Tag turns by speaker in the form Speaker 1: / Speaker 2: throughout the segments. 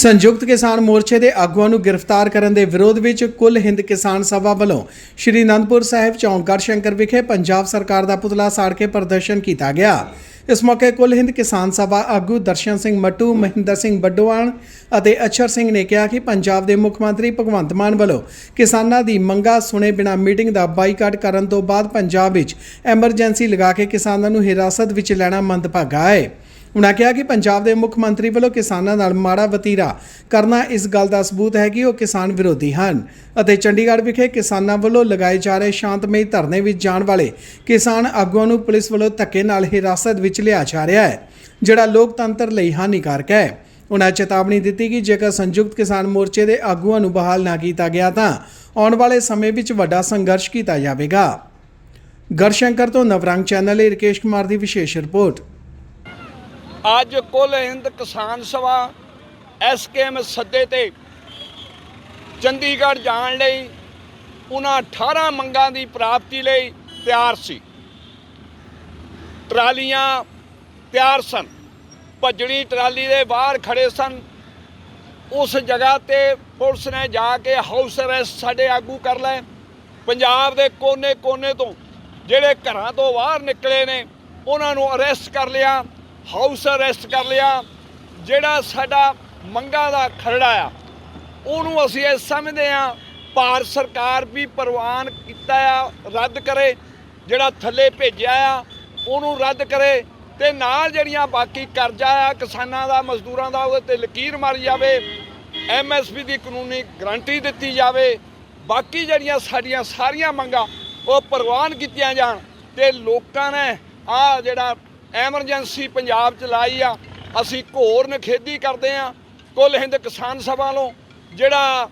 Speaker 1: ਸੰਯੁਕਤ ਕਿਸਾਨ ਮੋਰਚੇ ਦੇ ਆਗੂਆਂ ਨੂੰ ਗ੍ਰਿਫਤਾਰ ਕਰਨ ਦੇ ਵਿਰੋਧ ਵਿੱਚ ਕੁੱਲ ਹਿੰਦ ਕਿਸਾਨ ਸਭਾ ਵੱਲੋਂ ਸ਼੍ਰੀ ਅਨੰਦਪੁਰ ਸਾਹਿਬ ਚੌਂਕਗੜ੍ਹ ਸ਼ੰਕਰ ਵਿਖੇ ਪੰਜਾਬ ਸਰਕਾਰ ਦਾ ਪੁਤਲਾ ਸਾੜ ਕੇ ਪ੍ਰਦਰਸ਼ਨ ਕੀਤਾ ਗਿਆ। ਇਸ ਮੌਕੇ ਕੁੱਲ ਹਿੰਦ ਕਿਸਾਨ ਸਭਾ ਆਗੂ ਦਰਸ਼ਨ ਸਿੰਘ ਮੱਟੂ, ਮਹਿੰਦਰ ਸਿੰਘ ਬੱਡੋਆਣ ਅਤੇ ਅਛਰ ਸਿੰਘ ਨੇ ਕਿਹਾ ਕਿ ਪੰਜਾਬ ਦੇ ਮੁੱਖ ਮੰਤਰੀ ਭਗਵੰਤ ਮਾਨ ਵੱਲੋਂ ਕਿਸਾਨਾਂ ਦੀ ਮੰਗਾਂ ਸੁਣੇ ਬਿਨਾਂ ਮੀਟਿੰਗ ਦਾ ਬਾਈਕਾਟ ਕਰਨ ਤੋਂ ਬਾਅਦ ਪੰਜਾਬ ਵਿੱਚ ਐਮਰਜੈਂਸੀ ਲਗਾ ਕੇ ਕਿਸਾਨਾਂ ਨੂੰ ਹਿਰਾਸਤ ਵਿੱਚ ਲੈਣਾ ਮੰਦਭਾਗਾ ਹੈ। ਉਨ੍ਹਾਂ ਕਿਹਾ ਕਿ ਪੰਜਾਬ ਦੇ ਮੁੱਖ ਮੰਤਰੀ ਵੱਲੋਂ ਕਿਸਾਨਾਂ ਨਾਲ ਮਾੜਾ ਵਤੀਰਾ ਕਰਨਾ ਇਸ ਗੱਲ ਦਾ ਸਬੂਤ ਹੈ ਕਿ ਉਹ ਕਿਸਾਨ ਵਿਰੋਧੀ ਹਨ ਅਤੇ ਚੰਡੀਗੜ੍ਹ ਵਿਖੇ ਕਿਸਾਨਾਂ ਵੱਲੋਂ ਲਗਾਏ ਜਾ ਰਹੇ ਸ਼ਾਂਤਮਈ ਧਰਨੇ ਵਿੱਚ ਜਾਣ ਵਾਲੇ ਕਿਸਾਨ ਆਗੂਆਂ ਨੂੰ ਪੁਲਿਸ ਵੱਲੋਂ ਧੱਕੇ ਨਾਲ ਹਿਰਾਸਤ ਵਿੱਚ ਲਿਆ ਜਾ ਰਿਹਾ ਹੈ, ਜਿਹੜਾ ਲੋਕਤੰਤਰ ਲਈ ਹਾਨੀਕਾਰਕ ਹੈ। ਉਨ੍ਹਾਂ ਚੇਤਾਵਨੀ ਦਿੱਤੀ ਕਿ ਜੇਕਰ ਸੰਯੁਕਤ ਕਿਸਾਨ ਮੋਰਚੇ ਦੇ ਆਗੂਆਂ ਨੂੰ ਬਹਾਲ ਨਾ ਕੀਤਾ ਗਿਆ ਤਾਂ ਆਉਣ ਵਾਲੇ ਸਮੇਂ ਵਿੱਚ ਵੱਡਾ ਸੰਘਰਸ਼ ਕੀਤਾ ਜਾਵੇਗਾ। ਗਰਸ਼ੰਕਰ ਤੋਂ ਨਵਰੰਗ ਚੈਨਲ ਲਈ ਰਕੇਸ਼ ਕੁਮਾਰ ਦੀ ਵਿਸ਼ੇਸ਼ ਰਿਪੋਰਟ।
Speaker 2: ਅੱਜ ਕੁੱਲ ਹਿੰਦ ਕਿਸਾਨ ਸਭਾ ਐਸਕੇਐਮ ਸੱਦੇ ਤੇ ਚੰਡੀਗੜ੍ਹ ਜਾਣ ਲਈ ਉਹਨਾਂ 18 ਮੰਗਾਂ ਦੀ ਪ੍ਰਾਪਤੀ ਲਈ ਤਿਆਰ ਸੀ। ਟਰਾਲੀਆਂ ਤਿਆਰ ਸਨ। ਭੱਜਣੀ ਟਰਾਲੀ ਦੇ ਬਾਹਰ ਖੜੇ ਸਨ। ਉਸ ਜਗ੍ਹਾ ਤੇ ਪੁਲਿਸ ਨੇ ਜਾ ਕੇ ਹਾਊਸ ਅਰੈਸਟ ਸਾਡੇ ਆਗੂ ਕਰ ਲਏ। ਪੰਜਾਬ ਦੇ ਕੋਨੇ-ਕੋਨੇ ਤੋਂ ਜਿਹੜੇ ਘਰਾਂ ਤੋਂ ਬਾਹਰ ਨਿਕਲੇ ਨੇ, ਉਹਨਾਂ ਨੂੰ ਅਰੈਸਟ ਕਰ ਲਿਆ। ਹਾਊਸ ਅਰੈਸਟ ਕਰ ਲਿਆ, ਜਿਹੜਾ ਸਾਡਾ ਮੰਗਾਂ ਦਾ ਖਰੜਾ ਆ। ਉਹਨੂੰ ਅਸੀਂ ਇਹ ਸਮਝਦੇ ਆ ਭਾਰਤ ਸਰਕਾਰ ਵੀ ਪ੍ਰਵਾਨ ਕੀਤਾ ਆ, ਰੱਦ ਕਰੇ, ਜਿਹੜਾ ਥੱਲੇ ਭੇਜਿਆ ਆ, ਉਹਨੂੰ ਰੱਦ ਕਰੇ ਤੇ ਨਾਲ ਜਿਹੜੀਆਂ ਬਾਕੀ ਕਰਜ਼ਾ ਆ, ਕਿਸਾਨਾਂ ਦਾ, ਮਜ਼ਦੂਰਾਂ ਦਾ, ਉਹਦੇ ਤੇ ਲਕੀਰ ਮਾਰੀ ਜਾਵੇ ਐਮਐਸਪੀ ਦੀ ਕਾਨੂੰਨੀ ਗਰੰਟੀ ਦਿੱਤੀ ਜਾਵੇ, ਬਾਕੀ ਜਿਹੜੀਆਂ ਸਾਡੀਆਂ ਸਾਰੀਆਂ ਮੰਗਾਂ, ਉਹ ਪ੍ਰਵਾਨ ਕੀਤੀਆਂ ਜਾਣ ਤੇ ਲੋਕਾਂ ਨੇ ਆ ਜਿਹੜਾ ਐਮਰਜੈਂਸੀ ਪੰਜਾਬ ਚ ਲਾਈ ਆ। ਅਸੀਂ ਘੋਰ ਨਖੇਦੀ ਕਰਦੇ ਆ ਕੁੱਲ ਹਿੰਦ ਕਿਸਾਨ ਸਭਾ ਵੱਲੋਂ ਜਿਹੜਾ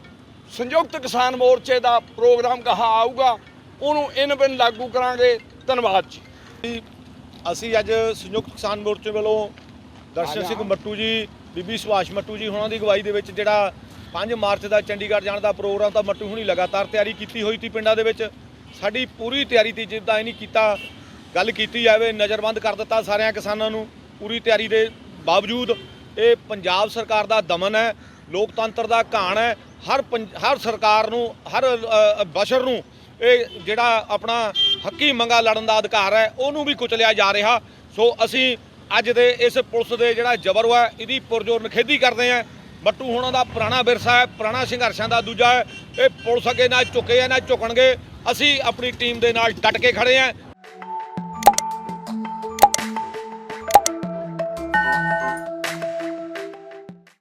Speaker 2: ਸੰਯੁਕਤ ਕਿਸਾਨ ਮੋਰਚੇ ਦਾ ਪ੍ਰੋਗਰਾਮ ਕਹਾ ਆਊਗਾ, ਉਹਨੂੰ ਇਨ ਬਿਨ ਲਾਗੂ ਕਰਾਂਗੇ। ਧੰਨਵਾਦ ਜੀ।
Speaker 3: ਅਸੀਂ ਅੱਜ ਸੰਯੁਕਤ ਕਿਸਾਨ ਮੋਰਚੇ ਵੱਲੋਂ ਦਰਸ਼ਨ ਸਿੰਘ ਮੱਟੂ ਜੀ, ਬੀਬੀ ਸੁਭਾਸ਼ ਮੱਟੂ ਜੀ ਹੁਣਾਂ ਦੀ ਅਗਵਾਈ ਦੇ ਵਿੱਚ ਜਿਹੜਾ 5 ਮਾਰਚ ਦਾ ਚੰਡੀਗੜ੍ਹ ਜਾਣ ਦਾ ਪ੍ਰੋਗਰਾਮ ਤਾਂ ਮੱਟੂ ਹੁਣੀ ਲਗਾਤਾਰ ਤਿਆਰੀ ਕੀਤੀ ਹੋਈ ਸੀ ਪਿੰਡਾਂ ਦੇ ਵਿੱਚ। ਸਾਡੀ ਪੂਰੀ ਤਿਆਰੀ ਤੀ ਜਿੱਦਾਂ ਇਹ ਨਹੀਂ ਕੀਤਾ ਗੱਲ ਕੀਤੀ ਜਾਵੇ, ਨਜ਼ਰਬੰਦ ਕਰ ਦਿੱਤਾ ਸਾਰਿਆਂ ਕਿਸਾਨਾਂ ਨੂੰ ਪੂਰੀ ਤਿਆਰੀ ਦੇ ਬਾਵਜੂਦ। ਇਹ ਪੰਜਾਬ ਸਰਕਾਰ ਦਾ ਦਮਨ ਹੈ, ਲੋਕਤੰਤਰ ਦਾ ਘਾਣ ਹੈ, ਹਰ ਪੰਜ- ਹਰ ਸਰਕਾਰ ਨੂੰ, ਹਰ ਬਸ਼ਰ ਨੂੰ ਇਹ ਜਿਹੜਾ ਆਪਣਾ ਹੱਕੀ ਮੰਗਾ ਲੜਨ ਦਾ ਅਧਿਕਾਰ ਹੈ, ਉਹਨੂੰ ਵੀ ਕੁਚਲਿਆ ਜਾ ਰਿਹਾ। ਸੋ ਅਸੀਂ ਅੱਜ ਦੇ ਇਸ ਪੁਲਿਸ ਦੇ ਜਿਹੜਾ ਜ਼ਬਰ ਹੈ, ਇਹਦੀ ਪੁਰਜੋਰ ਨਖੇਦੀ ਕਰਦੇ ਹਾਂ। ਬੱਟੂ ਹੋਣਾ ਦਾ ਪੁਰਾਣਾ ਵਿਰਸਾ ਹੈ, ਪੁਰਾਣਾ ਸੰਘਰਸ਼ਾਂ ਦਾ ਦੂਜਾ ਹੈ। ਇਹ ਪੁਲਿਸ ਅੱਗੇ ਨਾ ਝੁਕੇ ਆ ਨਾ ਝੁਕਣਗੇ। ਅਸੀਂ ਆਪਣੀ ਟੀਮ ਦੇ ਨਾਲ ਡਟ ਕੇ ਖੜੇ ਹਾਂ।